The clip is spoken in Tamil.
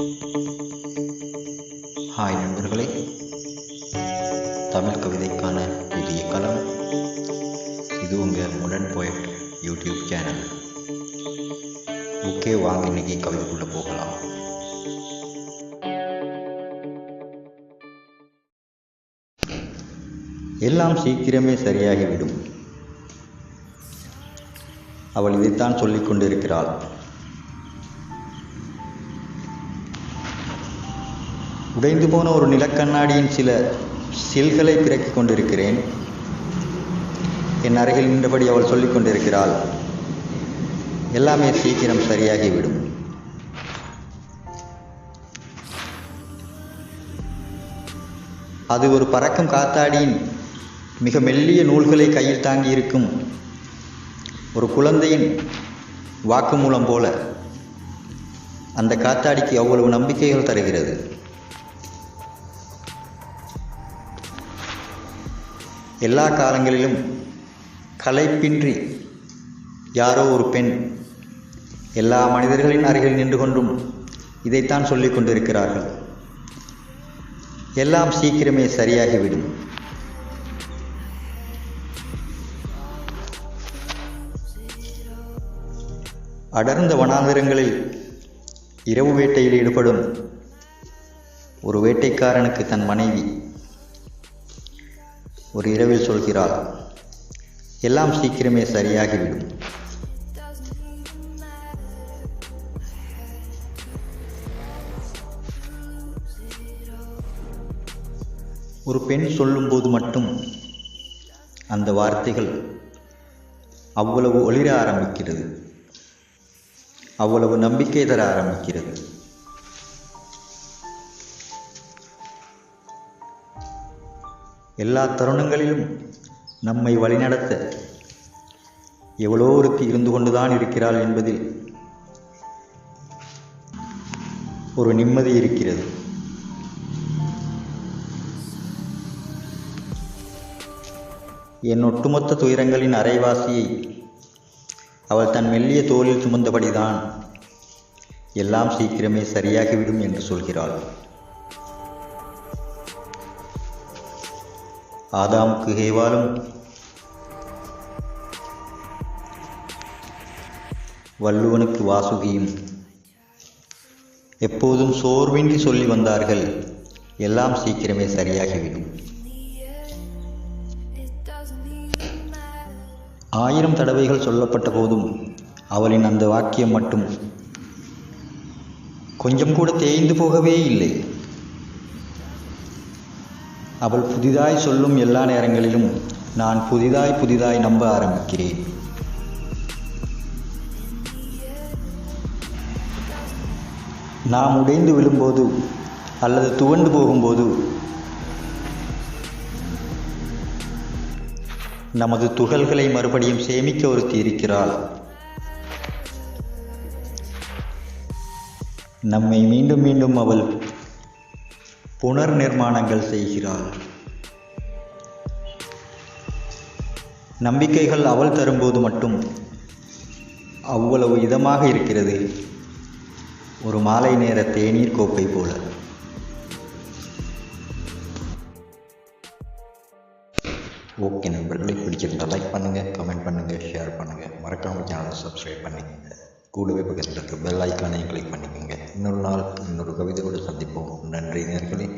ஹாய் நண்பர்களே. தமிழ் கவிதைக்கான புதிய களம். இது உங்கள் முடன் போயட் யூடியூப் சேனல். புக்கே வாங்க இன்னைக்கு கவிதைக்குள்ளே போகலாம். எல்லாம் சீக்கிரமே சரியாகிவிடும். அவள் இதைத்தான் சொல்லிக் கொண்டிருக்கிறாள். உடைந்து போன ஒரு நிலக்கண்ணாடியின் சில சில்களை பிறக்கிக் கொண்டிருக்கிறேன். என் அருகில் நின்றபடி அவள் சொல்லிக் கொண்டிருக்கிறாள் எல்லாமே சீக்கிரம் சரியாகிவிடும். அது ஒரு பறக்கும் காத்தாடியின் மிக மெல்லிய நூல்களை கையில் தாங்கி இருக்கும் ஒரு குழந்தையின் வாக்குமூலம் போல. அந்த காத்தாடிக்கு அவ்வளவு நம்பிக்கைகள் தருகிறது. எல்லா காலங்களிலும் கலைப்பின்றி யாரோ ஒரு பெண் எல்லா மனிதர்களின் அருகில் நின்று கொண்டும் இதைத்தான் சொல்லிக் கொண்டிருக்கிறார்கள். எல்லாம் சீக்கிரமே சரியாகிவிடும். அடர்ந்த வனாந்திரங்களில் இரவு வேட்டையில் ஈடுபடும் ஒரு வேட்டைக்காரனுக்கு தன் மனைவி ஒரு இரவில் சொல்கிறாள் எல்லாம் சீக்கிரமே சரியாகிவிடும். ஒரு பெண் சொல்லும்போது மட்டும் அந்த வார்த்தைகள் அவ்வளவு ஒளிர ஆரம்பிக்கிறது அவ்வளவு நம்பிக்கை தர ஆரம்பிக்கிறது. எல்லா தருணங்களிலும் நம்மை வழிநடத்த எவ்வளோ ஒருத்தி இருந்து கொண்டுதான் இருக்கிறாள் என்பதில் ஒரு நிம்மதி இருக்கிறது. என் ஒட்டுமொத்த துயரங்களின் அரைவாசியை அவள் தன் மெல்லிய தோளில் சுமந்தபடிதான் எல்லாம் சீக்கிரமே சரியாகிவிடும் என்று சொல்கிறாள். ஆதாமுக்கு ஹேவாலும் வள்ளுவனுக்கு வாசுகியும். எப்போதும் சோர்வின்றி சொல்லி வந்தார்கள். எல்லாம் சீக்கிரமே சரியாகிவிடும். ஆயிரம் தடவைகள் சொல்லப்பட்ட போதும் அவளின் அந்த வாக்கியம் மட்டும் கொஞ்சம் கூட தேய்ந்து போகவே இல்லை. அவள் புதிதாய் சொல்லும் எல்லா நேரங்களிலும் நான் புதிதாய் புதிதாய் நம்ப ஆரம்பிக்கிறேன். நாம் உடைந்து விழும்போது அல்லது துவண்டு போகும்போது நமது துகள்களை மறுபடியும் சேமிக்க ஒருத்தி இருக்கிறாள். நம்மை மீண்டும் மீண்டும் அவள் புனர் நிர்மாணங்கள் செய்கிறாள் நம்பிக்கைகள் அவள் தரும்போது மட்டும் அவ்வளவு இதமாக இருக்கிறது. ஒரு மாலை நேர தேநீர் கோப்பை போல. ஓகே நண்பர்களே பிடிச்சிருந்தால் லைக் பண்ணுங்கள் கமெண்ட் பண்ணுங்கள் ஷேர் பண்ணுங்கள் மறக்காமல் சேனலை சப்ஸ்கிரைப் பண்ணிக்கோங்க. கூடவே பக்கத்தில் இருக்க பெல் ஐக்கானையும் கிளிக் பண்ணிக்கோங்க. இன்னொரு நாள் இன்னொரு கவிதையோடு சந்திப்போம். நன்றி நேர்களே.